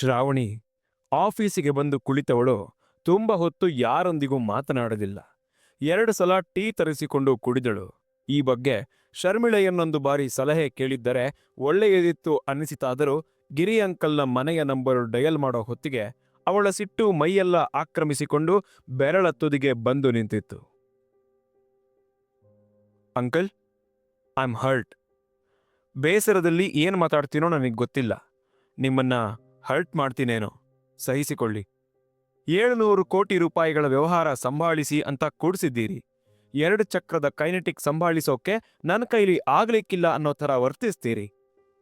ಶ್ರಾವಣಿ ಆಫೀಸಿಗೆ ಬಂದು ಕುಳಿತವಳು ತುಂಬ ಹೊತ್ತು ಯಾರೊಂದಿಗೂ ಮಾತನಾಡಲಿಲ್ಲ. ಎರಡು ಸಲ ಟೀ ತರಿಸಿಕೊಂಡು ಕುಡಿದಳು. ಈ ಬಗ್ಗೆ ಶರ್ಮಿಳೆಯನ್ನೊಂದು ಬಾರಿ ಸಲಹೆ ಕೇಳಿದ್ದರೆ ಒಳ್ಳೆಯದಿತ್ತು ಅನ್ನಿಸಿತಾದರೂ ಗಿರಿ ಅಂಕಲ್ನ ಮನೆಯ ನಂಬರು ಡಯಲ್ ಮಾಡೋ ಹೊತ್ತಿಗೆ ಅವಳ ಸಿಟ್ಟು ಮೈಯೆಲ್ಲ ಆಕ್ರಮಿಸಿಕೊಂಡು ಬೆರಳ ತುದಿಗೆ ಬಂದು ನಿಂತಿತ್ತು. Uncle, I am hurt. ಬೇಸರದಲ್ಲಿ ಏನು ಮಾತಾಡ್ತೀನೋ ನನಗೆ ಗೊತ್ತಿಲ್ಲ. ನಿಮ್ಮನ್ನ ಹರ್ಟ್ ಮಾಡ್ತೀನೇನೋ? ಸಹಿಸಿಕೊಳ್ಳಿ. ಏಳುನೂರು ಕೋಟಿ ರೂಪಾಯಿಗಳ ವ್ಯವಹಾರ ಸಂಭಾಳಿಸಿ ಅಂತ ಕೂಡಿಸಿದ್ದೀರಿ. ಎರಡು ಚಕ್ರದ ಕೈನೆಟಿಕ್ ಸಂಭಾಳಿಸೋಕೆ ನನ್ನ ಕೈಲಿ ಆಗ್ಲಿಕ್ಕಿಲ್ಲ ಅನ್ನೋ ಥರ ವರ್ತಿಸ್ತೀರಿ.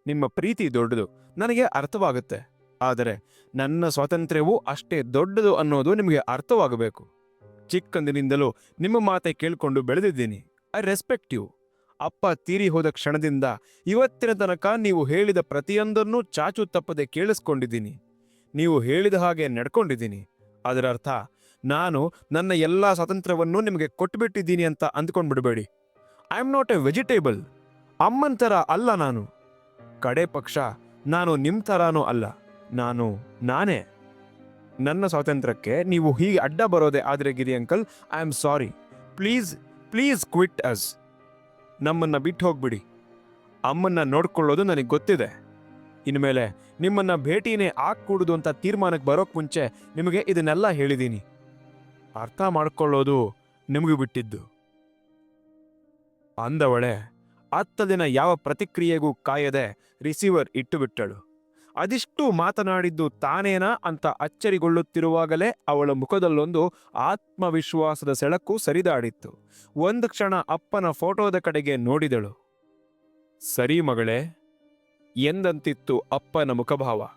ನಿಮ್ಮ ಪ್ರೀತಿ ದೊಡ್ಡದು, ನನಗೆ ಅರ್ಥವಾಗುತ್ತೆ. ಆದರೆ ನನ್ನ ಸ್ವಾತಂತ್ರ್ಯವೂ ಅಷ್ಟೇ ದೊಡ್ಡದು ಅನ್ನೋದು ನಿಮಗೆ ಅರ್ಥವಾಗಬೇಕು. ಚಿಕ್ಕಂದಿನಿಂದಲೂ ನಿಮ್ಮ ಮಾತೆ ಕೇಳಿಕೊಂಡು ಬೆಳೆದಿದ್ದೀನಿ. I respect you. ಅಪ್ಪ ತೀರಿ ಹೋದ ಕ್ಷಣದಿಂದ ಇವತ್ತಿನ ತನಕ ನೀವು ಹೇಳಿದ ಪ್ರತಿಯೊಂದನ್ನೂ ಚಾಚು ತಪ್ಪದೆ ಕೇಳಿಸ್ಕೊಂಡಿದ್ದೀನಿ. ನೀವು ಹೇಳಿದ ಹಾಗೆ ನಡ್ಕೊಂಡಿದ್ದೀನಿ. ಅದರರ್ಥ, ನಾನು ನನ್ನ ಎಲ್ಲ ಸ್ವಾತಂತ್ರ್ಯವನ್ನು ನಿಮಗೆ ಕೊಟ್ಟುಬಿಟ್ಟಿದ್ದೀನಿ ಅಂತ ಅಂದ್ಕೊಂಡ್ಬಿಡಬೇಡಿ. I am not a vegetable. ಅಮ್ಮನ ಥರ ಅಲ್ಲ ನಾನು. ಕಡೆ ಪಕ್ಷ, ನಾನು ನಿಮ್ಮ ಥರನೂ ಅಲ್ಲ. ನಾನು, ನಾನೇ. ನನ್ನ ಸ್ವಾತಂತ್ರ್ಯಕ್ಕೆ ನೀವು ಹೀಗೆ ಅಡ್ಡ ಬರೋದೆ ಆದರೆ Giri uncle, I am sorry. Please please quit us. ನಮ್ಮನ್ನ ಬಿಟ್ಟು ಹೋಗ್ಬಿಡಿ. ಅಮ್ಮನ್ನ ನೋಡ್ಕೊಳ್ಳೋದು ನನಗೆ ಗೊತ್ತಿದೆ. ಇನ್ಮೇಲೆ ನಿಮ್ಮನ್ನ ಭೇಟಿನೇ ಆಗ್ಕೂಡುದು ಅಂತ ತೀರ್ಮಾನಕ್ಕೆ ಬರೋಕ್ ಮುಂಚೆ ನಿಮಗೆ ಇದನ್ನೆಲ್ಲ ಹೇಳಿದ್ದೀನಿ ಅರ್ಥ ಮಾಡ್ಕೊಳ್ಳೋದು ನಿಮಗೂ ಬಿಟ್ಟಿದ್ದು. ಅಂದವಳೆ ಹತ್ತ ದಿನ ಯಾವ ಪ್ರತಿಕ್ರಿಯೆಗೂ ಕಾಯದೆ ರಿಸೀವರ್ ಇಟ್ಟು ಬಿಟ್ಟಳು. ಅದಿಷ್ಟು ಮಾತನಾಡಿದ್ದು ತಾನೇನಾ ಅಂತ ಅಚ್ಚರಿಗೊಳ್ಳುತ್ತಿರುವಾಗಲೇ ಅವಳ ಮುಖದಲ್ಲೊಂದು ಆತ್ಮವಿಶ್ವಾಸದ ಸೆಳಕು ಸರಿದಾಡಿತ್ತು. ಒಂದು ಕ್ಷಣ ಅಪ್ಪನ ಫೋಟೋದ ಕಡೆಗೆ ನೋಡಿದಳು. ಸರಿ ಮಗಳೇ, ಎಂದಂತಿತ್ತು ಅಪ್ಪನ ಮುಖಭಾವ.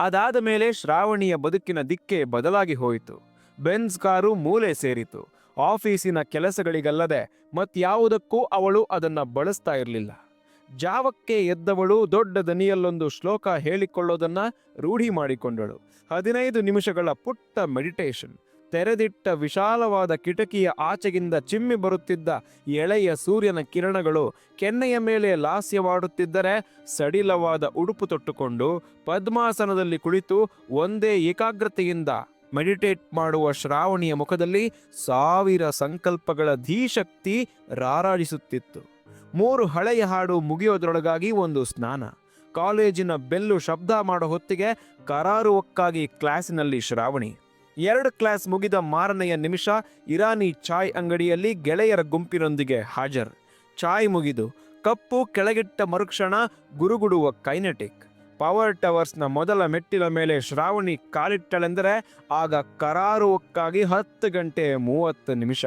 ಅದಾದ ಮೇಲೆ ಶ್ರಾವಣಿಯ ಬದುಕಿನ ದಿಕ್ಕೇ ಬದಲಾಗಿ ಹೋಯಿತು. ಬೆನ್ಸ್ ಕಾರು ಮೂಲೆ ಸೇರಿತು. ಆಫೀಸಿನ ಕೆಲಸಗಳಿಗಲ್ಲದೆ ಮತ್ಯಾವುದಕ್ಕೂ ಅವಳು ಅದನ್ನು ಬಳಸ್ತಾ ಇರಲಿಲ್ಲ. ಜಾವಕ್ಕೆ ಎದ್ದವಳು ದೊಡ್ಡ ದನಿಯಲ್ಲೊಂದು ಶ್ಲೋಕ ಹೇಳಿಕೊಳ್ಳೋದನ್ನ ರೂಢಿ ಮಾಡಿಕೊಂಡಳು. ಹದಿನೈದು ನಿಮಿಷಗಳ ಪುಟ್ಟ ಮೆಡಿಟೇಷನ್ ತೆರೆದಿಟ್ಟ ವಿಶಾಲವಾದ ಕಿಟಕಿಯ ಆಚೆಗಿಂದ ಚಿಮ್ಮಿ ಬರುತ್ತಿದ್ದ ಎಳೆಯ ಸೂರ್ಯನ ಕಿರಣಗಳು ಕೆನ್ನೆಯ ಮೇಲೆ ಲಾಸ್ಯವಾಡುತ್ತಿದ್ದರೆ ಸಡಿಲವಾದ ಉಡುಪು ತೊಟ್ಟುಕೊಂಡು ಪದ್ಮಾಸನದಲ್ಲಿ ಕುಳಿತು ಒಂದೇ ಏಕಾಗ್ರತೆಯಿಂದ ಮೆಡಿಟೇಟ್ ಮಾಡುವ ಶ್ರಾವಣಿಯ ಮುಖದಲ್ಲಿ ಸಾವಿರ ಸಂಕಲ್ಪಗಳ ಧೀಶಕ್ತಿ ರಾರಾಜಿಸುತ್ತಿತ್ತು. ಮೂರು ಹಳೆಯ ಹಾಡು ಮುಗಿಯೋದ್ರೊಳಗಾಗಿ ಒಂದು ಸ್ನಾನ. ಕಾಲೇಜಿನ ಬೆಲ್ಲು ಶಬ್ದ ಮಾಡೋ ಹೊತ್ತಿಗೆ ಕರಾರುವಕ್ಕಾಗಿ ಕ್ಲಾಸಿನಲ್ಲಿ ಶ್ರಾವಣಿ. ಎರಡು ಕ್ಲಾಸ್ ಮುಗಿದ ಮಾರನೆಯ ನಿಮಿಷ ಇರಾನಿ ಚಾಯ್ ಅಂಗಡಿಯಲ್ಲಿ ಗೆಳೆಯರ ಗುಂಪಿನೊಂದಿಗೆ ಹಾಜರ್. ಚಾಯ್ ಮುಗಿದು ಕಪ್ಪು ಕೆಳಗಿಟ್ಟ ಮರುಕ್ಷಣ ಗುರುಗುಡುವ ಕೈನೆಟಿಕ್. ಪವರ್ ಟವರ್ಸ್ನ ಮೊದಲ ಮೆಟ್ಟಿಲ ಮೇಲೆ ಶ್ರಾವಣಿ ಕಾಲಿಟ್ಟಳೆಂದರೆ ಆಗ ಕರಾರುವಕ್ಕಾಗಿ ಹತ್ತು ಗಂಟೆ ಮೂವತ್ತು ನಿಮಿಷ.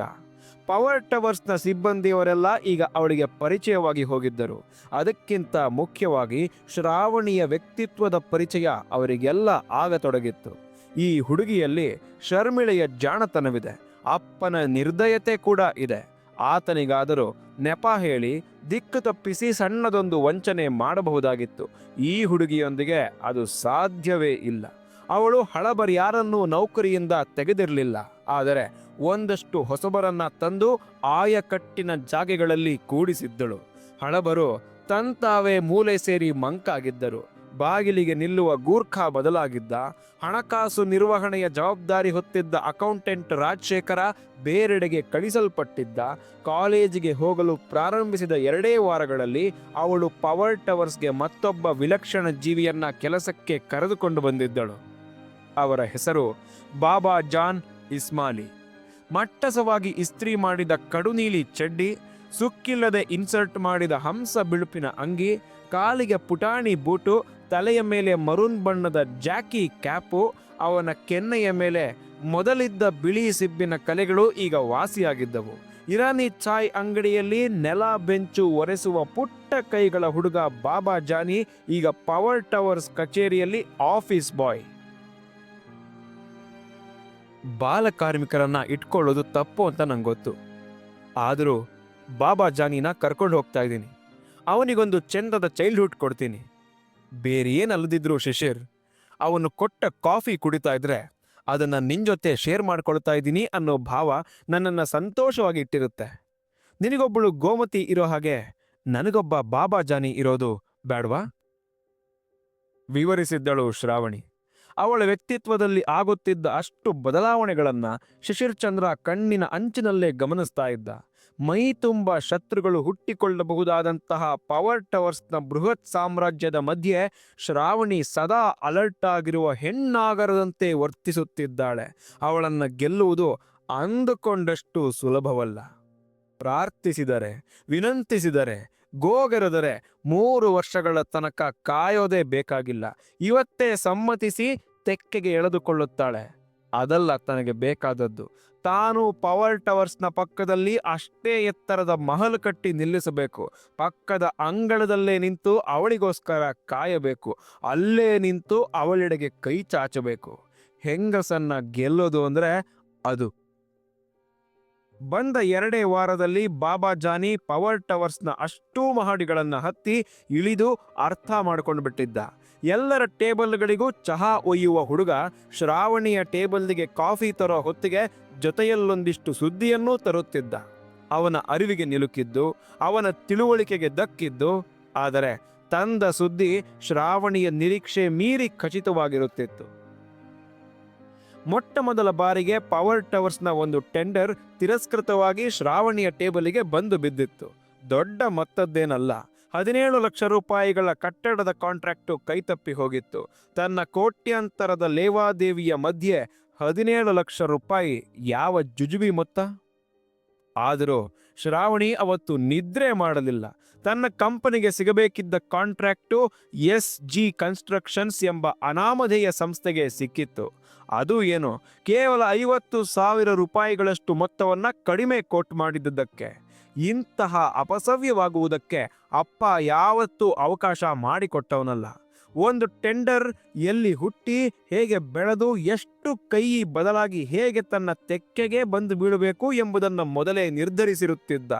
ಪವರ್ ಟವರ್ಸ್ನ ಸಿಬ್ಬಂದಿಯವರೆಲ್ಲ ಈಗ ಅವಳಿಗೆ ಪರಿಚಯವಾಗಿ ಹೋಗಿದ್ದರು. ಅದಕ್ಕಿಂತ ಮುಖ್ಯವಾಗಿ ಶ್ರಾವಣಿಯ ವ್ಯಕ್ತಿತ್ವದ ಪರಿಚಯ ಅವರಿಗೆಲ್ಲ ಆಗತೊಡಗಿತ್ತು ಈ ಹುಡುಗಿಯಲ್ಲಿ ಶರ್ಮಿಳೆಯ ಜಾಣತನವಿದೆ. ಅಪ್ಪನ ನಿರ್ದಯತೆ ಕೂಡ ಇದೆ. ಆತನಿಗಾದರೂ ನೆಪ ಹೇಳಿ ದಿಕ್ಕು ತಪ್ಪಿಸಿ ಸಣ್ಣದೊಂದು ವಂಚನೆ ಮಾಡಬಹುದಾಗಿತ್ತು. ಈ ಹುಡುಗಿಯೊಂದಿಗೆ ಅದು ಸಾಧ್ಯವೇ ಇಲ್ಲ. ಅವಳು ಹಳಬರ್ಯಾರನ್ನೂ ನೌಕರಿಯಿಂದ ತೆಗೆದಿರಲಿಲ್ಲ. ಆದರೆ ಒಂದಷ್ಟು ಹೊಸಬರನ್ನ ತಂದು ಆಯಕಟ್ಟಿನ ಜಾಗೆಗಳಲ್ಲಿ ಕೂಡಿಸಿದ್ದಳು. ಹಳಬರು ತಂತಾವೇ ಮೂಲೆ ಸೇರಿ ಮಂಕಾಗಿದ್ದರು. ಬಾಗಿಲಿಗೆ ನಿಲ್ಲುವ ಗೂರ್ಖಾ ಬದಲಾಗಿದ್ದ. ಹಣಕಾಸು ನಿರ್ವಹಣೆಯ ಜವಾಬ್ದಾರಿ ಹೊತ್ತಿದ್ದ ಅಕೌಂಟೆಂಟ್ ರಾಜಶೇಖರ ಬೇರೆಡೆಗೆ ಕಳಿಸಲ್ಪಟ್ಟಿದ್ದ. ಕಾಲೇಜಿಗೆ ಹೋಗಲು ಪ್ರಾರಂಭಿಸಿದ ಎರಡೇ ವಾರಗಳಲ್ಲಿ ಅವಳು ಪವರ್ ಟವರ್ಸ್ಗೆ ಮತ್ತೊಬ್ಬ ವಿಲಕ್ಷಣ ಜೀವಿಯನ್ನ ಕೆಲಸಕ್ಕೆ ಕರೆದುಕೊಂಡು ಬಂದಿದ್ದಳು. ಅವರ ಹೆಸರು ಬಾಬಾ ಜಾನ್ ಇಸ್ಮಾಲಿ. ಮಟ್ಟಸವಾಗಿ ಇಸ್ತ್ರಿ ಮಾಡಿದ ಕಡುನೀಲಿ ಚಡ್ಡಿ, ಸುಕ್ಕಿಲ್ಲದೆ ಇನ್ಸರ್ಟ್ ಮಾಡಿದ ಹಂಸ ಬಿಳುಪಿನ ಅಂಗಿ, ಕಾಲಿಗೆ ಪುಟಾಣಿ ಬೂಟು, ತಲೆಯ ಮೇಲೆ ಮರೂನ್ ಬಣ್ಣದ ಜಾಕಿ ಕ್ಯಾಪು, ಅವನ ಕೆನ್ನೆಯ ಮೇಲೆ ಮೊದಲಿದ್ದ ಬಿಳಿ ಸಿಬ್ಬಿನ ಕಲೆಗಳು ಈಗ ವಾಸಿಯಾಗಿದ್ದವು. ಇರಾನಿ ಚಾಯ್ ಅಂಗಡಿಯಲ್ಲಿ ನೆಲ ಬೆಂಚು ಒರೆಸುವ ಪುಟ್ಟ ಕೈಗಳ ಹುಡುಗ ಬಾಬಾ ಜಾನಿ, ಈಗ ಪವರ್ ಟವರ್ಸ್ ಕಚೇರಿಯಲ್ಲಿ ಆಫೀಸ್ ಬಾಯ್. ಬಾಲ ಕಾರ್ಮಿಕರನ್ನ ಇಟ್ಕೊಳ್ಳೋದು ತಪ್ಪು ಅಂತ ನಂಗೆ ಗೊತ್ತು ಆದರೂ ಬಾಬಾ ಜಾನಿನ ಕರ್ಕೊಂಡು ಹೋಗ್ತಾ ಇದ್ದೀನಿ. ಅವನಿಗೊಂದು ಚಂದದ ಚೈಲ್ಡ್ಹುಡ್ ಕೊಡ್ತೀನಿ. ಬೇರೆ ಏನಲ್ಲದಿದ್ರು ಶಿಶಿರ್, ಅವನು ಕೊಟ್ಟ ಕಾಫಿ ಕುಡಿತಾ ಇದ್ರೆ ಅದನ್ನ ನಿನ್ನ ಜೊತೆ ಶೇರ್ ಮಾಡ್ಕೊಳ್ತಾ ಇದ್ದೀನಿ ಅನ್ನೋ ಭಾವ ನನ್ನನ್ನು ಸಂತೋಷವಾಗಿ ಇಟ್ಟಿರುತ್ತೆ. ನಿನಗೊಬ್ಬಳು ಗೋಮತಿ ಇರೋ ಹಾಗೆ ನನಗೊಬ್ಬ ಬಾಬಾ ಜಾನಿ ಇರೋದು ಬೇಡವಾ ವಿವರಿಸಿದ್ದಳು ಶ್ರಾವಣಿ. ಅವಳ ವ್ಯಕ್ತಿತ್ವದಲ್ಲಿ ಆಗುತ್ತಿದ್ದ ಅಷ್ಟು ಬದಲಾವಣೆಗಳನ್ನು ಶಿಶಿರ್ ಚಂದ್ರ ಕಣ್ಣಿನ ಅಂಚಿನಲ್ಲೇ ಗಮನಿಸ್ತಾ ಇದ್ದ. ಮೈ ತುಂಬ ಶತ್ರುಗಳು ಹುಟ್ಟಿಕೊಳ್ಳಬಹುದಾದಂತಹ ಪವರ್ ಟವರ್ಸ್ನ ಬೃಹತ್ ಸಾಮ್ರಾಜ್ಯದ ಮಧ್ಯೆ ಶ್ರಾವಣಿ ಸದಾ ಅಲರ್ಟ್ ಆಗಿರುವ ಹೆಣ್ಣಾಗರದಂತೆ ವರ್ತಿಸುತ್ತಿದ್ದಾಳೆ. ಅವಳನ್ನು ಗೆಲ್ಲುವುದು ಅಂದುಕೊಂಡಷ್ಟು ಸುಲಭವಲ್ಲ. ಪ್ರಾರ್ಥಿಸಿದರೆ, ವಿನಂತಿಸಿದರೆ, ಗೋಗರೆದರೆ ಮೂರು ವರ್ಷಗಳ ತನಕ ಕಾಯೋದೇ ಬೇಕಾಗಿಲ್ಲ. ಇವತ್ತೇ ಸಮ್ಮತಿಸಿ ತೆಕ್ಕೆಗೆ ಎಳೆದುಕೊಳ್ಳುತ್ತಾಳೆ. ಅದಲ್ಲ ತನಗೆ ಬೇಕಾದದ್ದು. ತಾನು ಪವರ್ ಟವರ್ಸ್ನ ಪಕ್ಕದಲ್ಲಿ ಅಷ್ಟೇ ಎತ್ತರದ ಮಹಲ್ ಕಟ್ಟಿ ನಿಲ್ಲಿಸಬೇಕು. ಪಕ್ಕದ ಅಂಗಳದಲ್ಲೇ ನಿಂತು ಅವಳಿಗೋಸ್ಕರ ಕಾಯಬೇಕು. ಅಲ್ಲೇ ನಿಂತು ಅವಳೆಡೆಗೆ ಕೈ ಚಾಚಬೇಕು. ಹೆಂಗಸನ್ನ ಗೆಲ್ಲೋದು ಅಂದ್ರೆ ಅದು. ಬಂದ ಎರಡೇ ವಾರದಲ್ಲಿ ಬಾಬಾ ಜಾನಿ ಪವರ್ ಟವರ್ಸ್ನ ಅಷ್ಟೂ ಮಹಡಿಗಳನ್ನು ಹತ್ತಿ ಇಳಿದು ಅರ್ಥ ಮಾಡ್ಕೊಂಡು ಬಿಟ್ಟಿದ್ದ ಎಲ್ಲರ ಟೇಬಲ್ಗಳಿಗೂ ಚಹಾ ಒಯ್ಯುವ ಹುಡುಗ ಶ್ರಾವಣಿಯ ಟೇಬಲ್ಗೆ ಕಾಫಿ ತರೋ ಹೊತ್ತಿಗೆ ಜೊತೆಯಲ್ಲೊಂದಿಷ್ಟು ಸುದ್ದಿಯನ್ನೂ ತರುತ್ತಿದ್ದ. ಅವನ ಅರಿವಿಗೆ ನಿಲುಕಿದ್ದು, ಅವನ ತಿಳುವಳಿಕೆಗೆ ದಕ್ಕಿದ್ದು, ಆದರೆ ತಂದ ಸುದ್ದಿ ಶ್ರಾವಣಿಯ ನಿರೀಕ್ಷೆ ಮೀರಿ ಖಚಿತವಾಗಿರುತ್ತಿತ್ತು. ಮೊಟ್ಟ ಮೊದಲ ಬಾರಿಗೆ ಪವರ್ ಟವರ್ಸ್ನ ಒಂದು ಟೆಂಡರ್ ತಿರಸ್ಕೃತವಾಗಿ ಶ್ರಾವಣಿಯ ಟೇಬಲಿಗೆ ಬಂದು ಬಿದ್ದಿತ್ತು. ದೊಡ್ಡ ಮೊತ್ತದ್ದೇನಲ್ಲ. ಹದಿನೇಳು ಲಕ್ಷ ರೂಪಾಯಿಗಳ ಕಟ್ಟಡದ ಕಾಂಟ್ರಾಕ್ಟು ಕೈತಪ್ಪಿ ಹೋಗಿತ್ತು. ತನ್ನ ಕೋಟ್ಯಾಂತರದ ಲೇವಾದೇವಿಯ ಮಧ್ಯೆ ಹದಿನೇಳು ಲಕ್ಷ ರೂಪಾಯಿ ಯಾವ ಜುಜುಬಿ ಮೊತ್ತ? ಆದರೂ ಶ್ರಾವಣಿ ಅವತ್ತು ನಿದ್ರೆ ಮಾಡಲಿಲ್ಲ. ತನ್ನ ಕಂಪನಿಗೆ ಸಿಗಬೇಕಿದ್ದ ಕಾಂಟ್ರಾಕ್ಟು ಎಸ್ ಜಿ ಕನ್ಸ್ಟ್ರಕ್ಷನ್ಸ್ ಎಂಬ ಅನಾಮಧೇಯ ಸಂಸ್ಥೆಗೆ ಸಿಕ್ಕಿತ್ತು. ಅದು ಏನು? ಕೇವಲ ಐವತ್ತು ಸಾವಿರ ರೂಪಾಯಿಗಳಷ್ಟು ಮೊತ್ತವನ್ನು ಕಡಿಮೆ ಕೋಟ್ ಮಾಡಿದ್ದಕ್ಕೆ ಇಂತಹ ಅಪಸವ್ಯವಾಗುವುದಕ್ಕೆ ಅಪ್ಪ ಯಾವತ್ತೂ ಅವಕಾಶ ಮಾಡಿಕೊಟ್ಟವನಲ್ಲ. ಒಂದು ಟೆಂಡರ್ ಎಲ್ಲಿ ಹುಟ್ಟಿ ಹೇಗೆ ಬೆಳೆದು ಎಷ್ಟು ಕೈ ಬದಲಾಗಿ ಹೇಗೆ ತನ್ನ ತೆಕ್ಕೆಗೆ ಬಂದು ಬೀಳಬೇಕು ಎಂಬುದನ್ನು ಮೊದಲೇ ನಿರ್ಧರಿಸಿರುತ್ತಿದ್ದ.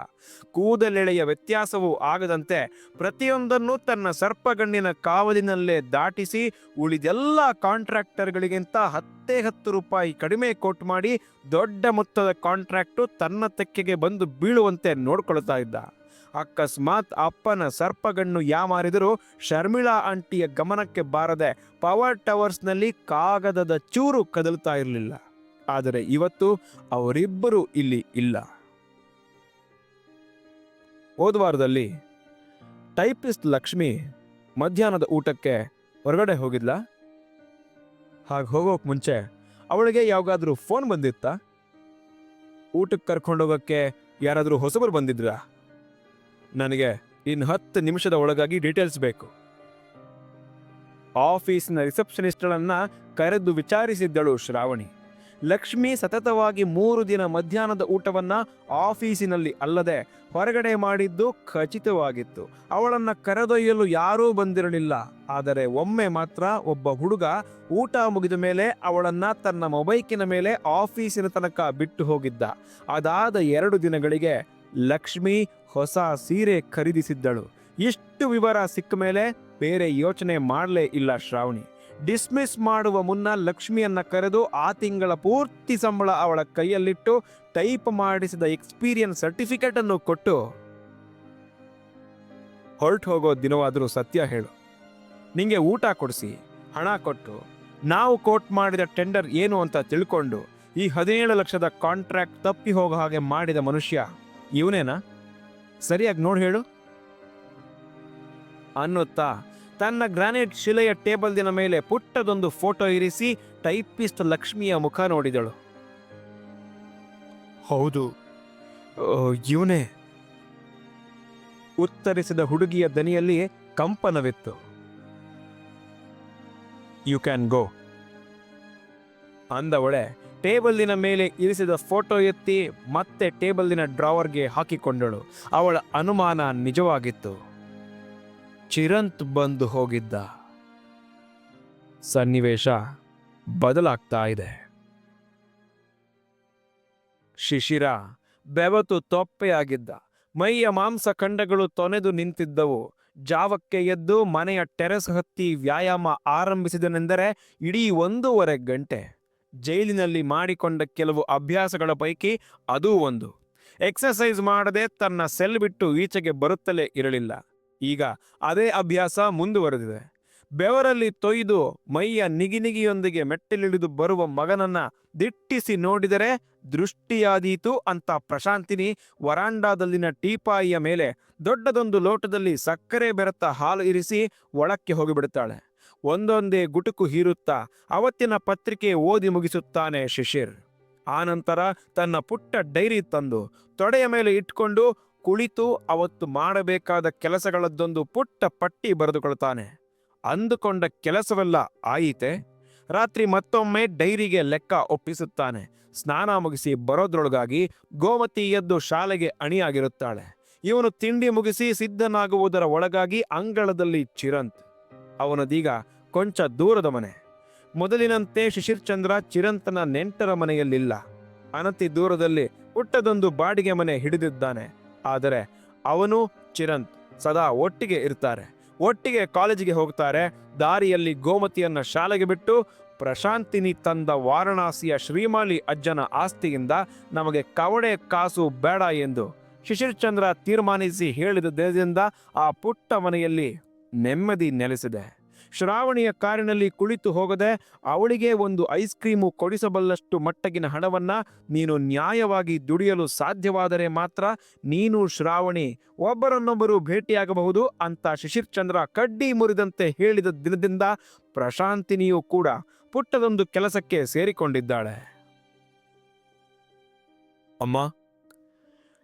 ಕೂದಲೆಳೆಯ ವ್ಯತ್ಯಾಸವೂ ಆಗದಂತೆ ಪ್ರತಿಯೊಂದನ್ನು ತನ್ನ ಸರ್ಪಗಣ್ಣಿನ ಕಾವಲಿನಲ್ಲೇ ದಾಟಿಸಿ ಉಳಿದೆಲ್ಲ ಕಾಂಟ್ರಾಕ್ಟರ್ಗಳಿಗಿಂತ ಹತ್ತೇ ಹತ್ತು ರೂಪಾಯಿ ಕಡಿಮೆ ಕೋಟ್ ಮಾಡಿ ದೊಡ್ಡ ಮೊತ್ತದ ಕಾಂಟ್ರಾಕ್ಟು ತನ್ನ ತೆಕ್ಕೆಗೆ ಬಂದು ಬೀಳುವಂತೆ ನೋಡ್ಕೊಳ್ತಾ ಇದ್ದ. ಅಕಸ್ಮಾತ್ ಅಪ್ಪನ ಸರ್ಪಗಣ್ಣು ಯಾಮಾರಿದರೂ ಶರ್ಮಿಳಾ ಆಂಟಿಯ ಗಮನಕ್ಕೆ ಬಾರದೆ ಪವರ್ ಟವರ್ಸ್ನಲ್ಲಿ ಕಾಗದದ ಚೂರು ಕದಲ್ತಾ ಇರಲಿಲ್ಲ. ಆದರೆ ಇವತ್ತು ಅವರಿಬ್ಬರು ಇಲ್ಲಿ ಇಲ್ಲ. ಹೋದ್ವಾರದಲ್ಲಿ ಟೈಪಿಸ್ಟ್ ಲಕ್ಷ್ಮಿ ಮಧ್ಯಾಹ್ನದ ಊಟಕ್ಕೆ ಹೊರಗಡೆ ಹೋಗಿದ್ಲ? ಹಾಗೆ ಹೋಗೋಕೆ ಮುಂಚೆ ಅವಳಿಗೆ ಯಾವಾಗಾದರೂ ಫೋನ್ ಬಂದಿತ್ತಾ? ಊಟಕ್ಕೆ ಕರ್ಕೊಂಡೋಗಕ್ಕೆ ಯಾರಾದರೂ ಹೊಸಬರು ಬಂದಿದ್ರಾ? ನನಗೆ ಇನ್ನು ಹತ್ತು ನಿಮಿಷದ ಒಳಗಾಗಿ ಡೀಟೇಲ್ಸ್ ಬೇಕು. ಆಫೀಸ್ನ ರಿಸೆಪ್ಷನಿಸ್ಟ್ಗಳನ್ನು ಕರೆದು ವಿಚಾರಿಸಿದ್ದಳು ಶ್ರಾವಣಿ. ಲಕ್ಷ್ಮಿ ಸತತವಾಗಿ ಮೂರು ದಿನ ಮಧ್ಯಾಹ್ನದ ಊಟವನ್ನು ಆಫೀಸಿನಲ್ಲಿ ಅಲ್ಲದೆ ಹೊರಗಡೆ ಮಾಡಿದ್ದು ಖಚಿತವಾಗಿತ್ತು. ಅವಳನ್ನು ಕರೆದೊಯ್ಯಲು ಯಾರೂ ಬಂದಿರಲಿಲ್ಲ. ಆದರೆ ಒಮ್ಮೆ ಮಾತ್ರ ಒಬ್ಬ ಹುಡುಗ ಊಟ ಮುಗಿದ ಮೇಲೆ ಅವಳನ್ನು ತನ್ನ ಮೊಬೈಕಿನ ಮೇಲೆ ಆಫೀಸಿನ ತನಕ ಬಿಟ್ಟು ಹೋಗಿದ್ದ. ಅದಾದ ಎರಡು ದಿನಗಳಿಗೆ ಲಕ್ಷ್ಮಿ ಹೊಸ ಸೀರೆ ಖರೀದಿಸಿದ್ದಳು. ಇಷ್ಟು ವಿವರ ಸಿಕ್ಕ ಮೇಲೆ ಬೇರೆ ಯೋಚನೆ ಮಾಡಲೇ ಇಲ್ಲ ಶ್ರಾವಣಿ. ಡಿಸ್ಮಿಸ್ ಮಾಡುವ ಮುನ್ನ ಲಕ್ಷ್ಮಿಯನ್ನ ಕರೆದು ಆ ತಿಂಗಳ ಪೂರ್ತಿ ಸಂಬಳ ಅವಳ ಕೈಯಲ್ಲಿಟ್ಟು ಟೈಪ್ ಮಾಡಿಸಿದ ಎಕ್ಸ್ಪೀರಿಯನ್ಸ್ ಸರ್ಟಿಫಿಕೇಟ್ ಅನ್ನು ಕೊಟ್ಟು ಹೊರಟು ಹೋಗೋ ದಿನವಾದರೂ ಸತ್ಯ ಹೇಳು. ನಿಂಗೆ ಊಟ ಕೊಡಿಸಿ, ಹಣ ಕೊಟ್ಟು, ನಾವು ಕೋಟ್ ಮಾಡಿದ ಟೆಂಡರ್ ಏನು ಅಂತ ತಿಳ್ಕೊಂಡು ಈ ಹದಿನೇಳು ಲಕ್ಷದ ಕಾಂಟ್ರಾಕ್ಟ್ ತಪ್ಪಿ ಹೋಗೋ ಹಾಗೆ ಮಾಡಿದ ಮನುಷ್ಯ ಇವನೇನಾ? ಸರಿಯಾಗಿ ನೋಡಿ ಹೇಳು. ಅನ್ನುತ್ತಾ ತನ್ನ ಗ್ರಾನೈಟ್ ಶಿಲೆಯ ಟೇಬಲ್ ದಿನ ಮೇಲೆ ಪುಟ್ಟದೊಂದು ಫೋಟೋ ಇರಿಸಿ ಟೈಪಿಸ್ಟ್ ಲಕ್ಷ್ಮಿಯ ಮುಖ ನೋಡಿದಳು. ಹೌದು. ಇವನೇ. ಉತ್ತರಿಸಿದ ಹುಡುಗಿಯ ದನಿಯಲ್ಲಿ ಕಂಪನವಿತ್ತು. ಯು ಕ್ಯಾನ್ ಗೋ ಅಂದವಳೆ ಟೇಬಲ್ಲಿನ ಮೇಲೆ ಇರಿಸಿದ ಫೋಟೋ ಎತ್ತಿ ಮತ್ತೆ ಟೇಬಲ್ಲಿನ ಡ್ರಾವರ್ಗೆ ಹಾಕಿಕೊಂಡಳು. ಅವಳ ಅನುಮಾನ ನಿಜವಾಗಿತ್ತು. ಚಿರಂತ್ ಬಂದು ಹೋಗಿದ್ದ. ಸನ್ನಿವೇಶ ಬದಲಾಗ್ತಾ ಇದೆ. ಶಿಶಿರ ಬೆವತು ತೊಪ್ಪೆಯಾಗಿದ್ದ. ಮೈಯ ಮಾಂಸ ಖಂಡಗಳು ತೊನೆದು ನಿಂತಿದ್ದವು. ಜಾವಕ್ಕೆ ಎದ್ದು ಮನೆಯ ಟೆರೆಸ್ ಹತ್ತಿ ವ್ಯಾಯಾಮ ಆರಂಭಿಸಿದನೆಂದರೆ ಇಡೀ ಒಂದೂವರೆ ಗಂಟೆ. ಜೈಲಿನಲ್ಲಿ ಮಾಡಿಕೊಂಡ ಕೆಲವು ಅಭ್ಯಾಸಗಳ ಪೈಕಿ ಅದೂ ಒಂದು. ಎಕ್ಸಸೈಸ್ ಮಾಡದೆ ತನ್ನ ಸೆಲ್ ಬಿಟ್ಟು ಈಚೆಗೆ ಬರುತ್ತಲೇ ಇರಲಿಲ್ಲ. ಈಗ ಅದೇ ಅಭ್ಯಾಸ ಮುಂದುವರೆದಿದೆ. ಬೆವರಲ್ಲಿ ತೊಯ್ದು ಮೈಯ ನಿಗಿನಿಗಿಯೊಂದಿಗೆ ಮೆಟ್ಟಿಲಿಳಿದು ಬರುವ ಮಗನನ್ನ ದಿಟ್ಟಿಸಿ ನೋಡಿದರೆ ದೃಷ್ಟಿಯಾದೀತು ಅಂತ ಪ್ರಶಾಂತಿನಿ ವರಾಂಡಾದಲ್ಲಿನ ಟೀಪಾಯಿಯ ಮೇಲೆ ದೊಡ್ಡದೊಂದು ಲೋಟದಲ್ಲಿ ಸಕ್ಕರೆ ಬೆರೆತ ಹಾಲು ಇರಿಸಿ ಒಳಕ್ಕೆ ಹೋಗಿಬಿಡುತ್ತಾಳೆ. ಒಂದೊಂದೇ ಗುಟುಕು ಹೀರುತ್ತಾ ಅವತ್ತಿನ ಪತ್ರಿಕೆ ಓದಿ ಮುಗಿಸುತ್ತಾನೆ ಶಿಶಿರ್. ಆನಂತರ ತನ್ನ ಪುಟ್ಟ ಡೈರಿ ತಂದು ತೊಡೆಯ ಮೇಲೆ ಇಟ್ಕೊಂಡು ಕುಳಿತು ಅವತ್ತು ಮಾಡಬೇಕಾದ ಕೆಲಸಗಳದ್ದೊಂದು ಪುಟ್ಟ ಪಟ್ಟಿ ಬರೆದುಕೊಳ್ತಾನೆ. ಅಂದುಕೊಂಡ ಕೆಲಸವೆಲ್ಲ ಆಯಿತೆ? ರಾತ್ರಿ ಮತ್ತೊಮ್ಮೆ ಡೈರಿಗೆ ಲೆಕ್ಕ ಒಪ್ಪಿಸುತ್ತಾನೆ. ಸ್ನಾನ ಮುಗಿಸಿ ಬರೋದ್ರೊಳಗಾಗಿ ಗೋಮತಿ ಎದ್ದು ಶಾಲೆಗೆ ಅಣಿಯಾಗಿರುತ್ತಾಳೆ. ಇವನು ತಿಂಡಿ ಮುಗಿಸಿ ಸಿದ್ಧನಾಗುವುದರ ಒಳಗಾಗಿ ಅಂಗಳದಲ್ಲಿ ಚಿರಂತ್. ಅವನದೀಗ ಕೊಂಚ ದೂರದ ಮನೆ. ಮೊದಲಿನಂತೆ ಶಿಶಿರ್ಚಂದ್ರ ಚಿರಂತನ ನೆಂಟರ ಮನೆಯಲ್ಲಿಲ್ಲ. ಅನತಿ ದೂರದಲ್ಲಿ ಪುಟ್ಟದೊಂದು ಬಾಡಿಗೆ ಮನೆ ಹಿಡಿದಿದ್ದಾನೆ. ಆದರೆ ಅವನು ಚಿರಂತ್ ಸದಾ ಒಟ್ಟಿಗೆ ಇರ್ತಾರೆ. ಒಟ್ಟಿಗೆ ಕಾಲೇಜಿಗೆ ಹೋಗ್ತಾರೆ. ದಾರಿಯಲ್ಲಿ ಗೋಮತಿಯನ್ನ ಶಾಲೆಗೆ ಬಿಟ್ಟು ಪ್ರಶಾಂತಿನಿ ತಂದ ವಾರಣಾಸಿಯ ಶ್ರೀಮಾಲಿ ಅಜ್ಜನ ಆಸ್ತಿಯಿಂದ ನಮಗೆ ಕವಡೆ ಕಾಸು ಬೇಡ ಎಂದು ಶಿಶಿರ್ಚಂದ್ರ ತೀರ್ಮಾನಿಸಿ ಹೇಳಿದ ದಿನದಿಂದ ಆ ಪುಟ್ಟ ಮನೆಯಲ್ಲಿ ನೆಮ್ಮದಿ ನೆಲೆಸಿದೆ. ಶ್ರಾವಣಿಯ ಕಾರಿನಲ್ಲಿ ಕುಳಿತು ಹೋಗದೆ ಅವಳಿಗೆ ಒಂದು ಐಸ್ ಕ್ರೀಮು ಕೊಡಿಸಬಲ್ಲಷ್ಟು ಮಟ್ಟಗಿನ ಹಣವನ್ನ ನೀನು ನ್ಯಾಯವಾಗಿ ದುಡಿಯಲು ಸಾಧ್ಯವಾದರೆ ಮಾತ್ರ ನೀನು ಶ್ರಾವಣಿ, ಒಬ್ಬರನ್ನೊಬ್ಬರು ಭೇಟಿಯಾಗಬಹುದು ಅಂತ ಶಿಶಿರ್ಚಂದ್ರ ಕಡ್ಡಿ ಮುರಿದಂತೆ ಹೇಳಿದ ದಿನದಿಂದ ಪ್ರಶಾಂತಿನಿಯೂ ಕೂಡ ಪುಟ್ಟದೊಂದು ಕೆಲಸಕ್ಕೆ ಸೇರಿಕೊಂಡಿದ್ದಾಳೆ. ಅಮ್ಮ,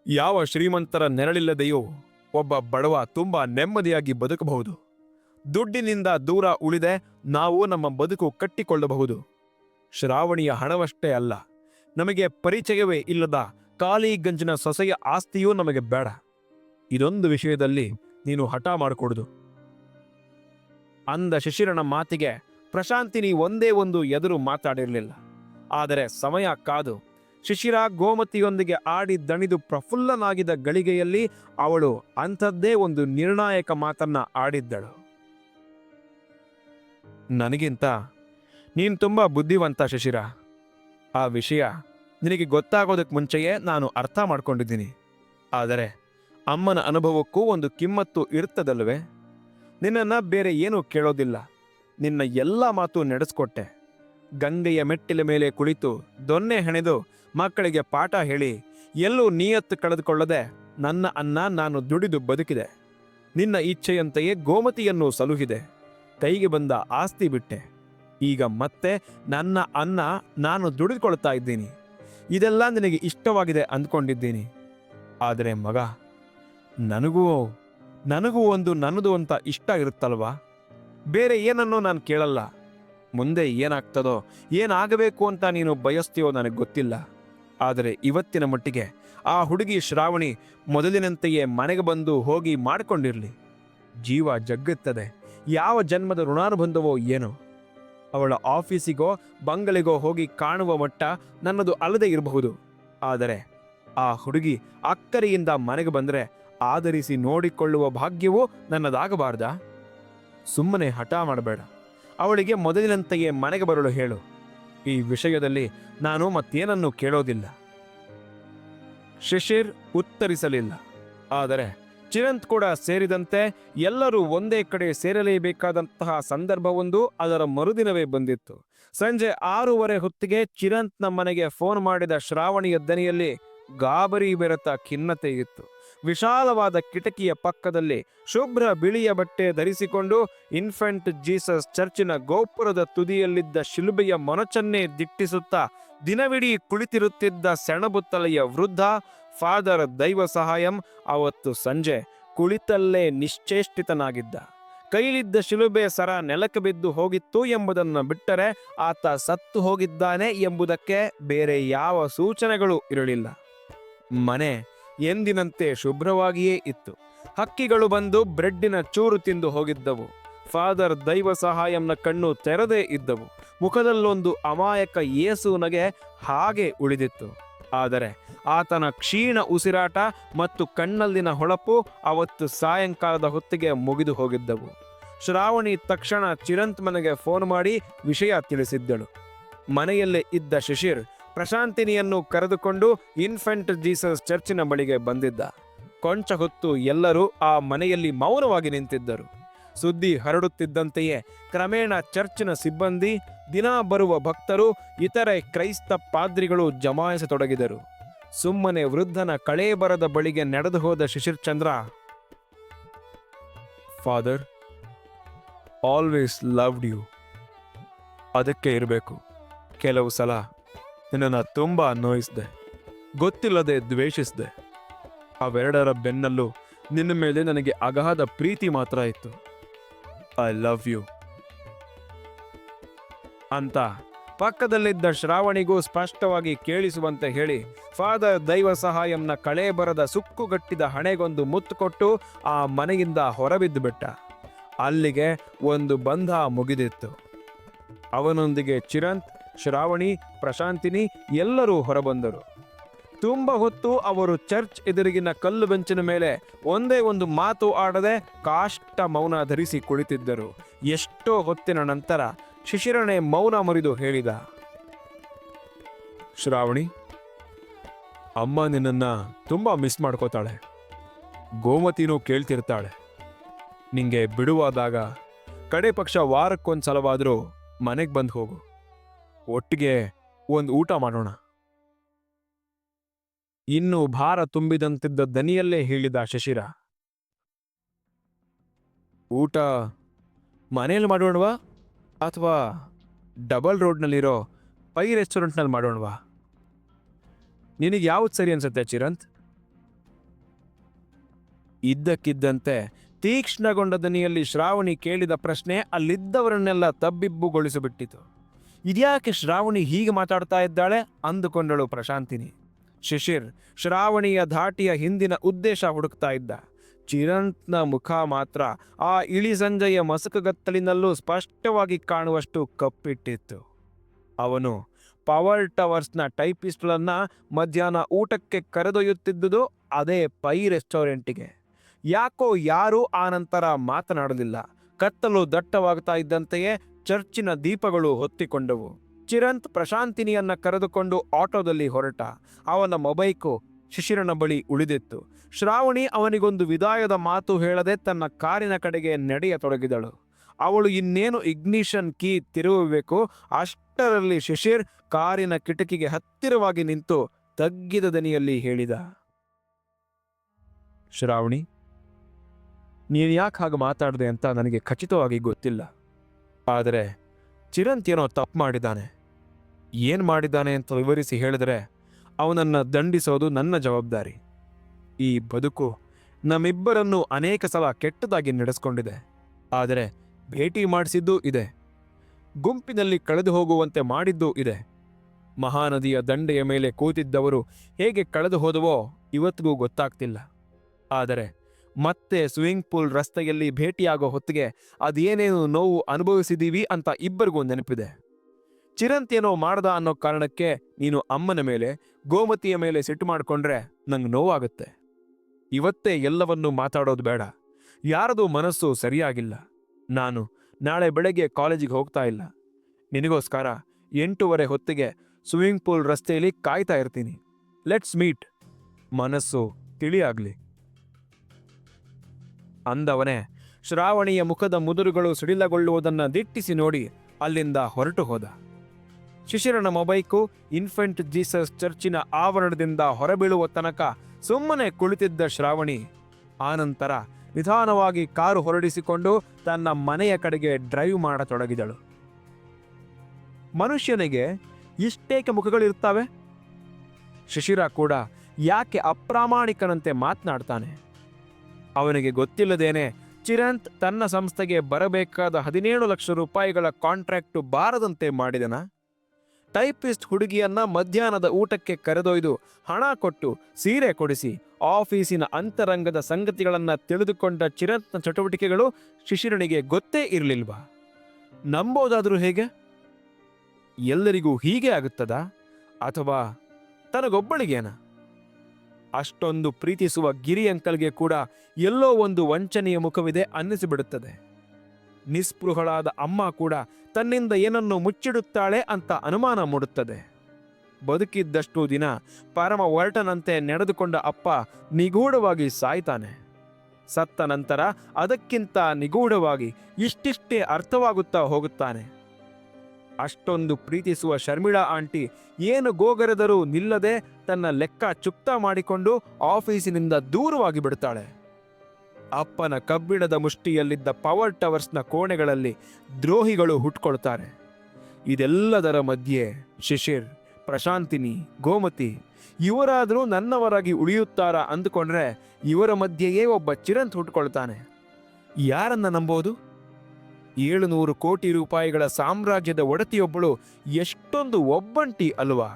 ಯಾವ ಶ್ರೀಮಂತರ ನೆರಳಿಲ್ಲದೆಯೂ ಒಬ್ಬ ಬಡವ ತುಂಬಾ ನೆಮ್ಮದಿಯಾಗಿ ಬದುಕಬಹುದು. ದುಡ್ಡಿನಿಂದ ದೂರ ಉಳಿದೆ ನಾವು ನಮ್ಮ ಬದುಕು ಕಟ್ಟಿಕೊಳ್ಳಬಹುದು. ಶ್ರಾವಣಿಯ ಹಣವಷ್ಟೇ ಅಲ್ಲ, ನಮಗೆ ಪರಿಚಯವೇ ಇಲ್ಲದ ಖಾಲಿ ಗಂಜಿನ ಸೊಸೆಯ ಆಸ್ತಿಯೂ ನಮಗೆ ಬೇಡ. ಇದೊಂದು ವಿಷಯದಲ್ಲಿ ನೀನು ಹಠ ಮಾಡಿಕೊಡುದು. ಅಂದ ಶಿಶಿರನ ಮಾತಿಗೆ ಪ್ರಶಾಂತಿನಿ ಒಂದೇ ಒಂದು ಎದುರು ಮಾತಾಡಿರಲಿಲ್ಲ, ಆದರೆ ಸಮಯ ಕಾದು ಶಿಶಿರ ಗೋಮತಿಯೊಂದಿಗೆ ಆಡಿ ದಣಿದು ಪ್ರಫುಲ್ಲನಾಗಿದ್ದ ಗಳಿಗೆಯಲ್ಲಿ ಅವಳು ಅಂಥದ್ದೇ ಒಂದು ನಿರ್ಣಾಯಕ ಮಾತನ್ನ ಆಡಿದ್ದಳು. ನನಗಿಂತ ನೀನು ತುಂಬ ಬುದ್ಧಿವಂತ ಶಶಿರ. ಆ ವಿಷಯ ನಿನಗೆ ಗೊತ್ತಾಗೋದಕ್ಕೆ ಮುಂಚೆಯೇ ನಾನು ಅರ್ಥ ಮಾಡ್ಕೊಂಡಿದ್ದೀನಿ. ಆದರೆ ಅಮ್ಮನ ಅನುಭವಕ್ಕೂ ಒಂದು ಕಿಮ್ಮತ್ತು ಇರ್ತದಲ್ವೇ ನಿನ್ನನ್ನು ಬೇರೆ ಏನೂ ಕೇಳೋದಿಲ್ಲ. ನಿನ್ನ ಎಲ್ಲ ಮಾತು ನಡೆಸ್ಕೊಟ್ಟೆ. ಗಂಗೆಯ ಮೆಟ್ಟಿಲ ಮೇಲೆ ಕುಳಿತು ದೊನ್ನೆ ಹೆಣೆದು ಮಕ್ಕಳಿಗೆ ಪಾಠ ಹೇಳಿ, ಎಲ್ಲೂ ನೀಯತ್ತು ಕಳೆದುಕೊಳ್ಳದೆ ನನ್ನ ಅನ್ನ ನಾನು ದುಡಿದು ಬದುಕಿದೆ. ನಿನ್ನ ಇಚ್ಛೆಯಂತೆಯೇ ಗೋಮತಿಯನ್ನು ಸಲುಹಿದೆ. ಕೈಗೆ ಬಂದ ಆಸ್ತಿ ಬಿಟ್ಟೆ. ಈಗ ಮತ್ತೆ ನನ್ನ ಅನ್ನ ನಾನು ದುಡಿದುಕೊಳ್ತಾ ಇದ್ದೀನಿ. ಇದೆಲ್ಲ ನಿನಗೆ ಇಷ್ಟವಾಗಿದೆ ಅಂದ್ಕೊಂಡಿದ್ದೀನಿ. ಆದರೆ ಮಗ, ನನಗೂ ನನಗೂ ಒಂದು ನನ್ನದು ಅಂತ ಇಷ್ಟ ಇರುತ್ತಲ್ವಾ? ಬೇರೆ ಏನನ್ನೂ ನಾನು ಕೇಳಲ್ಲ. ಮುಂದೆ ಏನಾಗ್ತದೋ, ಏನಾಗಬೇಕು ಅಂತ ನೀನು ಬಯಸ್ತೀಯೋ ನನಗೆ ಗೊತ್ತಿಲ್ಲ. ಆದರೆ ಇವತ್ತಿನ ಮಟ್ಟಿಗೆ ಆ ಹುಡುಗಿ ಶ್ರಾವಣಿ ಮೊದಲಿನಂತೆಯೇ ಮನೆಗೆ ಬಂದು ಹೋಗಿ ಮಾಡಿಕೊಂಡಿರಲಿ. ಜೀವ ಜಗ್ಗುತ್ತದೆ. ಯಾವ ಜನ್ಮದ ಋಣಾನುಬಂಧವೋ ಏನೋ. ಅವಳ ಆಫೀಸಿಗೋ, ಬಂಗಲೆಗೋ ಹೋಗಿ ಕಾಣುವ ಮಟ್ಟ ನನ್ನದು ಅಲ್ಲದೆ ಇರಬಹುದು. ಆದರೆ ಆ ಹುಡುಗಿ ಅಕ್ಕರೆಯಿಂದ ಮನೆಗೆ ಬಂದರೆ ಆಧರಿಸಿ ನೋಡಿಕೊಳ್ಳುವ ಭಾಗ್ಯವೂ ನನ್ನದಾಗಬಾರ್ದಾ? ಸುಮ್ಮನೆ ಹಠ ಮಾಡಬೇಡ. ಅವಳಿಗೆ ಮೊದಲಿನಂತೆಯೇ ಮನೆಗೆ ಬರಲು ಹೇಳು. ಈ ವಿಷಯದಲ್ಲಿ ನಾನು ಮತ್ತೇನನ್ನು ಕೇಳೋದಿಲ್ಲ. ಶಿಶಿರ್ ಉತ್ತರಿಸಲಿಲ್ಲ. ಆದರೆ ಚಿರಂತ್ ಕೂಡ ಸೇರಿದಂತೆ ಎಲ್ಲರೂ ಒಂದೇ ಕಡೆ ಸೇರಲೇಬೇಕಾದಂತಹ ಸಂದರ್ಭವೊಂದು ಅದರ ಮರುದಿನವೇ ಬಂದಿತ್ತು. ಸಂಜೆ ಆರೂವರೆ ಹೊತ್ತಿಗೆ ಚಿರಂತ್ನ ಮನೆಗೆ ಫೋನ್ ಮಾಡಿದ ಶ್ರಾವಣಿಯ ದನಿಯಲ್ಲಿ ಗಾಬರಿ ಬೆರೆತ ಖಿನ್ನತೆ ಇತ್ತು. ವಿಶಾಲವಾದ ಕಿಟಕಿಯ ಪಕ್ಕದಲ್ಲಿ ಶುಭ್ರ ಬಿಳಿಯ ಬಟ್ಟೆ ಧರಿಸಿಕೊಂಡು ಇನ್ಫೆಂಟ್ ಜೀಸಸ್ ಚರ್ಚಿನ ಗೋಪುರದ ತುದಿಯಲ್ಲಿದ್ದ ಶಿಲುಬೆಯ ಮೊನಚನ್ನೇ ದಿಟ್ಟಿಸುತ್ತಾ ದಿನವಿಡೀ ಕುಳಿತಿರುತ್ತಿದ್ದ ಸೆಣಬುತ್ತಲೆಯ ವೃದ್ಧ, ಫಾದರ್ ದೈವ ಸಹಾಯಂ ಅವತ್ತು ಸಂಜೆ ಕುಳಿತಲ್ಲೇ ನಿಶ್ಚೇಷ್ಟಿತನಾಗಿದ್ದ. ಕೈಲಿದ್ದ ಶಿಲುಬೆ ಸರ ನೆಲಕ್ಕೆ ಬಿದ್ದು ಹೋಗಿತ್ತು ಎಂಬುದನ್ನು ಬಿಟ್ಟರೆ ಆತ ಸತ್ತು ಹೋಗಿದ್ದಾನೆ ಎಂಬುದಕ್ಕೆ ಬೇರೆ ಯಾವ ಸೂಚನೆಗಳು ಇರಲಿಲ್ಲ. ಮನೆ ಎಂದಿನಂತೆ ಶುಭ್ರವಾಗಿಯೇ ಇತ್ತು. ಹಕ್ಕಿಗಳು ಬಂದು ಬ್ರೆಡ್ಡಿನ ಚೂರು ತಿಂದು ಹೋಗಿದ್ದವು. ಫಾದರ್ ದೈವ ಸಹಾಯಂನ ಕಣ್ಣು ತೆರೆದೇ ಇದ್ದವು. ಮುಖದಲ್ಲೊಂದು ಅಮಾಯಕ ಯೇಸುನಗೆ ಹಾಗೆ ಉಳಿದಿತ್ತು. ಆದರೆ ಆತನ ಕ್ಷೀಣ ಉಸಿರಾಟ ಮತ್ತು ಕಣ್ಣಲ್ಲಿನ ಹೊಳಪು ಅವತ್ತು ಸಾಯಂಕಾಲದ ಹೊತ್ತಿಗೆ ಮುಗಿದು ಹೋಗಿದ್ದವು. ಶ್ರಾವಣಿ ತಕ್ಷಣ ಚಿರಂತ್ ಮನೆಗೆ ಫೋನ್ ಮಾಡಿ ವಿಷಯ ತಿಳಿಸಿದ್ದಳು. ಮನೆಯಲ್ಲೇ ಇದ್ದ ಶಿಶಿರ್ ಪ್ರಶಾಂತಿನಿಯನ್ನು ಕರೆದುಕೊಂಡು ಇನ್ಫೆಂಟ್ ಜೀಸಸ್ ಚರ್ಚಿನ ಬಳಿಗೆ ಬಂದಿದ್ದ. ಕೊಂಚ ಹೊತ್ತು ಎಲ್ಲರೂ ಆ ಮನೆಯಲ್ಲಿ ಮೌನವಾಗಿ ನಿಂತಿದ್ದರು. ಸುದ್ದಿ ಹರಡುತ್ತಿದ್ದಂತೆಯೇ ಕ್ರಮೇಣ ಚರ್ಚಿನ ಸಿಬ್ಬಂದಿ, ದಿನ ಬರುವ ಭಕ್ತರು, ಇತರೆ ಕ್ರೈಸ್ತ ಪಾದ್ರಿಗಳು ಜಮಾಯಿಸತೊಡಗಿದರು. ಸುಮ್ಮನೆ ವೃದ್ಧನ ಕಳೇಬರದ ಬಳಿಗೆ ನಡೆದು ಹೋದ Shishirchandra, father, always loved you. ಅದಕ್ಕೆ ಇರಬೇಕು. ಕೆಲವು ಸಲ ನಿನ್ನನ್ನು ತುಂಬ ನೋಯಿಸಿದೆ ಗೊತ್ತಿಲ್ಲದೆ ದ್ವೇಷಿಸಿದೆ. ಅವೆರಡರ ಬೆನ್ನಲ್ಲೂ ನಿನ್ನ ಮೇಲೆ ನನಗೆ ಅಗಾಧ ಪ್ರೀತಿ ಮಾತ್ರ ಇತ್ತು. ಐ ಲವ್ ಯು ಅಂತ ಪಕ್ಕದಲ್ಲಿದ್ದ ಶ್ರಾವಣಿಗೂ ಸ್ಪಷ್ಟವಾಗಿ ಕೇಳಿಸುವಂತೆ ಹೇಳಿ ಫಾದರ್ ದೈವ ಸಹಾಯಂನ ಕಳೆ ಬರದ ಸುಕ್ಕುಗಟ್ಟಿದ ಹಣೆಗೊಂದು ಮುತ್ತು ಕೊಟ್ಟು ಆ ಮನೆಯಿಂದ ಹೊರಬಿದ್ದು ಬಿಟ್ಟ. ಅಲ್ಲಿಗೆ ಒಂದು ಬಂಧ ಮುಗಿದಿತ್ತು. ಅವನೊಂದಿಗೆ ಚಿರಂತ್ ಶ್ರಾವಣಿ, ಪ್ರಶಾಂತಿನಿ ಎಲ್ಲರೂ ಹೊರಬಂದರು. ತುಂಬ ಹೊತ್ತು ಅವರು ಚರ್ಚ್ ಎದುರಿಗಿನ ಕಲ್ಲು ಬೆಂಚಿನ ಮೇಲೆ ಒಂದೇ ಒಂದು ಮಾತು ಆಡದೆ ಕಾಷ್ಟ ಮೌನ ಧರಿಸಿ ಕುಳಿತಿದ್ದರು. ಎಷ್ಟೋ ಹೊತ್ತಿನ ನಂತರ ಶಿಶಿರಣೆ ಮೌನ ಮುರಿದು ಹೇಳಿದ, ಶ್ರಾವಣಿ, ಅಮ್ಮ ನಿನ್ನನ್ನ ತುಂಬ ಮಿಸ್ ಮಾಡ್ಕೋತಾಳೆ. ಗೋಮತಿನೂ ಕೇಳ್ತಿರ್ತಾಳೆ. ನಿಂಗೆ ಬಿಡುವಾದಾಗ ಕಡೆ ಪಕ್ಷ ವಾರಕ್ಕೊಂದು ಸಲವಾದರೂ ಮನೆಗೆ ಬಂದು ಹೋಗು ಒಟ್ಟಿಗೆ ಒಂದು ಊಟ ಮಾಡೋಣ. ಇನ್ನು ಭಾರ ತುಂಬಿದಂತಿದ್ದ ದನಿಯಲ್ಲೇ ಹೇಳಿದ ಶಶಿರ. ಊಟ ಮನೆಯಲ್ಲಿ ಮಾಡೋಣವಾ? ಅಥವಾ ಡಬಲ್ ರೋಡ್ನಲ್ಲಿರೋ ಪೈ ರೆಸ್ಟೋರೆಂಟ್ನಲ್ಲಿ ಮಾಡೋಣವಾ? ನಿನಗೆ ಯಾವ್ದು ಸರಿ ಅನ್ಸುತ್ತೆ ಚಿರಂತ್? ಇದ್ದಕ್ಕಿದ್ದಂತೆ ತೀಕ್ಷ್ಣಗೊಂಡ ದನಿಯಲ್ಲಿ ಶ್ರಾವಣಿ ಕೇಳಿದ ಪ್ರಶ್ನೆ ಅಲ್ಲಿದ್ದವರನ್ನೆಲ್ಲ ತಬ್ಬಿಬ್ಬುಗೊಳಿಸಿಬಿಟ್ಟಿತು. ಇದ್ಯಾಕೆ ಶ್ರಾವಣಿ ಹೀಗೆ ಮಾತಾಡ್ತಾ ಇದ್ದಾಳೆ? ಅಂದುಕೊಂಡಳು ಪ್ರಶಾಂತಿನಿ. ಶಿಶಿರ್, ಶ್ರಾವಣಿಯ ಧಾಟಿಯ ಹಿಂದಿನ ಉದ್ದೇಶ ಹುಡುಕ್ತಾ ಇದ್ದ. ಚಿರಂತ್ನ ಮುಖ ಮಾತ್ರ ಆ ಇಳಿ ಸಂಜೆಯ ಮಸಕಗತ್ತಲಿನಲ್ಲೂ ಸ್ಪಷ್ಟವಾಗಿ ಕಾಣುವಷ್ಟು ಕಪ್ಪಿಟ್ಟಿತ್ತು. ಅವನು ಪವರ್ ಟವರ್ಸ್ನ ಟೈಪಿಸ್ಟ್ಗಳನ್ನು ಮಧ್ಯಾಹ್ನ ಊಟಕ್ಕೆ ಕರೆದೊಯ್ಯುತ್ತಿದ್ದುದು ಅದೇ ಪೈ ರೆಸ್ಟೋರೆಂಟಿಗೆ. ಯಾಕೋ ಯಾರೂ ಆನಂತರ ಮಾತನಾಡಲಿಲ್ಲ. ಕತ್ತಲು ದಟ್ಟವಾಗ್ತಾ ಇದ್ದಂತೆಯೇ ಚರ್ಚಿನ ದೀಪಗಳು ಹೊತ್ತಿಕೊಂಡವು. ಚಿರಂತ್ ಪ್ರಶಾಂತಿನಿಯನ್ನ ಕರೆದುಕೊಂಡು ಆಟೋದಲ್ಲಿ ಹೊರಟ. ಅವನ ಮೊಬೈಕು ಶಿಶಿರನ ಬಳಿ ಉಳಿದಿತ್ತು. ಶ್ರಾವಣಿ ಅವನಿಗೊಂದು ವಿದಾಯದ ಮಾತು ಹೇಳದೆ ತನ್ನ ಕಾರಿನ ಕಡೆಗೆ ನಡೆಯತೊಡಗಿದಳು. ಅವಳು ಇನ್ನೇನು ಇಗ್ನಿಷನ್ ಕೀ ತಿರುವಬೇಕು, ಅಷ್ಟರಲ್ಲಿ ಶಿಶಿರ್ ಕಾರಿನ ಕಿಟಕಿಗೆ ಹತ್ತಿರವಾಗಿ ನಿಂತು ತಗ್ಗಿದ ದನಿಯಲ್ಲಿ ಹೇಳಿದ. ಶ್ರಾವಣಿ, ನೀನು ಯಾಕೆ ಹಾಗೆ ಮಾತಾಡಿದೆ ಅಂತ ನನಗೆ ಖಚಿತವಾಗಿ ಗೊತ್ತಿಲ್ಲ. ಆದರೆ ಚಿರಂತೇನೋ ತಪ್ಪು ಮಾಡಿದ್ದಾನೆ. ಏನು ಮಾಡಿದ್ದಾನೆ ಅಂತ ವಿವರಿಸಿ ಹೇಳಿದರೆ ಅವನನ್ನು ದಂಡಿಸೋದು ನನ್ನ ಜವಾಬ್ದಾರಿ. ಈ ಬದುಕು ನಮ್ಮಿಬ್ಬರನ್ನು ಅನೇಕ ಸಲ ಕೆಟ್ಟದಾಗಿ ನಡೆಸ್ಕೊಂಡಿದೆ. ಆದರೆ ಭೇಟಿ ಮಾಡಿಸಿದ್ದೂ ಇದೆ. ಗುಂಪಿನಲ್ಲಿ ಕಳೆದು ಹೋಗುವಂತೆ ಮಾಡಿದ್ದೂ ಇದೆ. ಮಹಾನದಿಯ ದಂಡೆಯ ಮೇಲೆ ಕೂತಿದ್ದವರು ಹೇಗೆ ಕಳೆದು ಹೋದವೋ ಇವತ್ತಿಗೂ ಗೊತ್ತಾಗ್ತಿಲ್ಲ. ಆದರೆ ಮತ್ತೆ ಸ್ವಿಮ್ಮಿಂಗ್ ಪೂಲ್ ರಸ್ತೆಯಲ್ಲಿ ಭೇಟಿಯಾಗೋ ಹೊತ್ತಿಗೆ ಅದೇನೇನು ನೋವು ಅನುಭವಿಸಿದೀವಿ ಅಂತ ಇಬ್ಬರಿಗೂ ನೆನಪಿದೆ. ಚಿರಂತ್ ಏನೋ ಮಾಡ್ದ ಅನ್ನೋ ಕಾರಣಕ್ಕೆ ನೀನು ಅಮ್ಮನ ಮೇಲೆ, ಗೋಮತಿಯ ಮೇಲೆ ಸಿಟ್ಟು ಮಾಡ್ಕೊಂಡ್ರೆ ನಂಗೆ ನೋವಾಗುತ್ತೆ. ಇವತ್ತೇ ಎಲ್ಲವನ್ನೂ ಮಾತಾಡೋದು ಬೇಡ. ಯಾರದು ಮನಸ್ಸು ಸರಿಯಾಗಿಲ್ಲ. ನಾನು ನಾಳೆ ಬೆಳಗ್ಗೆ ಕಾಲೇಜಿಗೆ ಹೋಗ್ತಾ ಇಲ್ಲ. ನಿನಗೋಸ್ಕರ ಎಂಟೂವರೆ ಹೊತ್ತಿಗೆ ಸ್ವಿಮ್ಮಿಂಗ್ ಪೂಲ್ ರಸ್ತೆಯಲ್ಲಿ ಕಾಯ್ತಾ ಇರ್ತೀನಿ. ಲೆಟ್ಸ್ ಮೀಟ್ ಮನಸ್ಸು ತಿಳಿಯಾಗ್ಲಿ. ಅಂದವನೇ, ಶ್ರಾವಣಿಯ ಮುಖದ ಮುದುರುಗಳು ಸಿಡಿಲಗೊಳ್ಳುವುದನ್ನು ದಿಟ್ಟಿಸಿ ನೋಡಿ ಅಲ್ಲಿಂದ ಹೊರಟು ಹೋದ. ಶಿಶಿರನ ಮೊಬೈಕು ಇನ್ಫೆಂಟ್ ಜೀಸಸ್ ಚರ್ಚಿನ ಆವರಣದಿಂದ ಹೊರಬೀಳುವ ತನಕ ಸುಮ್ಮನೆ ಕುಳಿತಿದ್ದ ಶ್ರಾವಣಿ, ಆನಂತರ ನಿಧಾನವಾಗಿ ಕಾರು ಹೊರಡಿಸಿಕೊಂಡು ತನ್ನ ಮನೆಯ ಕಡೆಗೆ ಡ್ರೈವ್ ಮಾಡತೊಡಗಿದಳು. ಮನುಷ್ಯನಿಗೆ ಇಷ್ಟೇಕೆ ಮುಖಗಳಿರ್ತಾವೆ ಶಿಶಿರ ಕೂಡ ಯಾಕೆ ಅಪ್ರಾಮಾಣಿಕನಂತೆ ಮಾತನಾಡ್ತಾನೆ? ಅವನಿಗೆ ಗೊತ್ತಿಲ್ಲದೇನೆ ಚಿರಂತ್ ತನ್ನ ಸಂಸ್ಥೆಗೆ ಬರಬೇಕಾದ ಹದಿನೇಳು ಲಕ್ಷ ರೂಪಾಯಿಗಳ ಕಾಂಟ್ರಾಕ್ಟು ಬಾರದಂತೆ ಮಾಡಿದನ. ಟೈಪಿಸ್ಟ್ ಹುಡುಗಿಯನ್ನ ಮಧ್ಯಾಹ್ನದ ಊಟಕ್ಕೆ ಕರೆದೊಯ್ದು ಹಣ ಕೊಟ್ಟು ಸೀರೆ ಕೊಡಿಸಿ ಆಫೀಸಿನ ಅಂತರಂಗದ ಸಂಗತಿಗಳನ್ನು ತಿಳಿದುಕೊಂಡ ಚಿರಂತ್ನ ಚಟುವಟಿಕೆಗಳು ಶಿಶಿರನಿಗೆ ಗೊತ್ತೇ ಇರಲಿಲ್ವಾ? ನಂಬೋದಾದರೂ ಹೇಗೆ? ಎಲ್ಲರಿಗೂ ಹೀಗೆ ಆಗುತ್ತದಾ? ಅಥವಾ ತನಗೊಬ್ಬಳಿಗೇನ? ಅಷ್ಟೊಂದು ಪ್ರೀತಿಸುವ ಗಿರಿ ಅಂಕಲ್ಗೆ ಕೂಡ ಎಲ್ಲೋ ಒಂದು ವಂಚನೆಯ ಮುಖವಿದೆ ಅನ್ನಿಸಿಬಿಡುತ್ತದೆ. ನಿಸ್ಪೃಹಳಾದ ಅಮ್ಮ ಕೂಡ ತನ್ನಿಂದ ಏನನ್ನು ಮುಚ್ಚಿಡುತ್ತಾಳೆ ಅಂತ ಅನುಮಾನ ಮೂಡುತ್ತದೆ. ಬದುಕಿದ್ದಷ್ಟು ದಿನ ಪರಮ ಒರಟನಂತೆ ನಡೆದುಕೊಂಡ ಅಪ್ಪ ನಿಗೂಢವಾಗಿ ಸಾಯ್ತಾನೆ. ಸತ್ತ ನಂತರ ಅದಕ್ಕಿಂತ ನಿಗೂಢವಾಗಿ ಇಷ್ಟಿಷ್ಟೇ ಅರ್ಥವಾಗುತ್ತಾ ಹೋಗುತ್ತಾನೆ. ಅಷ್ಟೊಂದು ಪ್ರೀತಿಸುವ ಶರ್ಮಿಳಾ ಆಂಟಿ ಏನು ಗೋಗರೆದರೂ ನಿಲ್ಲದೆ ತನ್ನ ಲೆಕ್ಕ ಚುಕ್ತ ಮಾಡಿಕೊಂಡು ಆಫೀಸಿನಿಂದ ದೂರವಾಗಿ ಬಿಡುತ್ತಾಳೆ ಅಪ್ಪನ ಕಬ್ಬಿಣದ ಮುಷ್ಟಿಯಲ್ಲಿದ್ದ ಪವರ್ ಟವರ್ಸ್ನ ಕೋಣೆಗಳಲ್ಲಿ ದ್ರೋಹಿಗಳು ಹುಟ್ಕೊಳ್ತಾರೆ. ಇದೆಲ್ಲದರ ಮಧ್ಯೆ ಶಿಶಿರ್, ಪ್ರಶಾಂತಿನಿ, ಗೋಮತಿ ಇವರಾದರೂ ನನ್ನವರಾಗಿ ಉಳಿಯುತ್ತಾರಾ ಅಂದುಕೊಂಡ್ರೆ ಇವರ ಮಧ್ಯೆಯೇ ಒಬ್ಬ ಚಿರಂತ್ ಹುಟ್ಕೊಳ್ತಾನೆ. ಯಾರನ್ನ ನಂಬೋದು? ಏಳುನೂರು ಕೋಟಿ ರೂಪಾಯಿಗಳ ಸಾಮ್ರಾಜ್ಯದ ಒಡತಿಯೊಬ್ಬಳು ಎಷ್ಟೊಂದು ಒಬ್ಬಂಟಿ ಅಲ್ವಾ?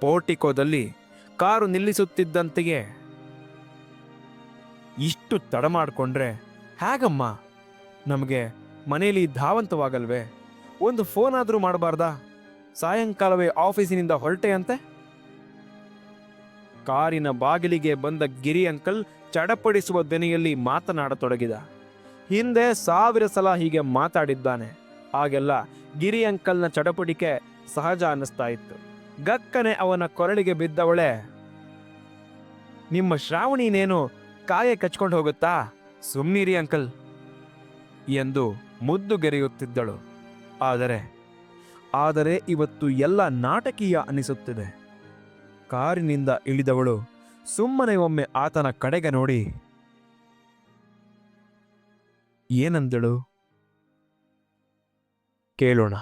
ಪೋರ್ಟಿಕೋದಲ್ಲಿ ಕಾರು ನಿಲ್ಲಿಸುತ್ತಿದ್ದಂತೆಯೇ? ಇಷ್ಟು ತಡ ಮಾಡಿಕೊಂಡ್ರೆ ಹೇಗಮ್ಮ? ನಮಗೆ ಮನೆಯಲ್ಲಿ ಧಾವಂತವಾಗಲ್ವೇ? ಒಂದು ಫೋನ್ ಆದರೂ ಮಾಡಬಾರ್ದಾ? ಸಾಯಂಕಾಲವೇ ಆಫೀಸಿನಿಂದ ಹೊರಟೆಯಂತೆ? ಕಾರಿನ ಬಾಗಿಲಿಗೆ ಬಂದ ಗಿರಿ ಅಂಕಲ್ ಚಡಪಡಿಸುವ ದನಿಯಲ್ಲಿ ಮಾತನಾಡತೊಡಗಿದ. ಹಿಂದೆ ಸಾವಿರ ಸಲ ಹೀಗೆ ಮಾತಾಡಿದ್ದಾನೆ. ಆಗೆಲ್ಲ ಗಿರಿ ಅಂಕಲ್ನ ಚಡಪಡಿಕೆ ಸಹಜ ಅನ್ನಿಸ್ತಾ ಇತ್ತು. ಗಕ್ಕನೆ ಅವನ ಕೊರಳಿಗೆ ಬಿದ್ದವಳೆ, ನಿಮ್ಮ ಶ್ರಾವಣಿನೇನು ಕಾಯ ಕಚ್ಕೊಂಡು ಹೋಗುತ್ತಾ? ಸುಮ್ನಿರಿ ಅಂಕಲ್, ಎಂದು ಮುದ್ದುಗೆರೆಯುತ್ತಿದ್ದಳು ಆದರೆ ಆದರೆ ಇವತ್ತು ಎಲ್ಲ ನಾಟಕೀಯ ಅನಿಸುತ್ತಿದೆ ಕಾರಿನಿಂದ ಇಳಿದವಳು ಸುಮ್ಮನೆ ಒಮ್ಮೆ ಆತನ ಕಡೆಗೆ ನೋಡಿ ಏನಂದಳು? ಕೇಳೋಣ.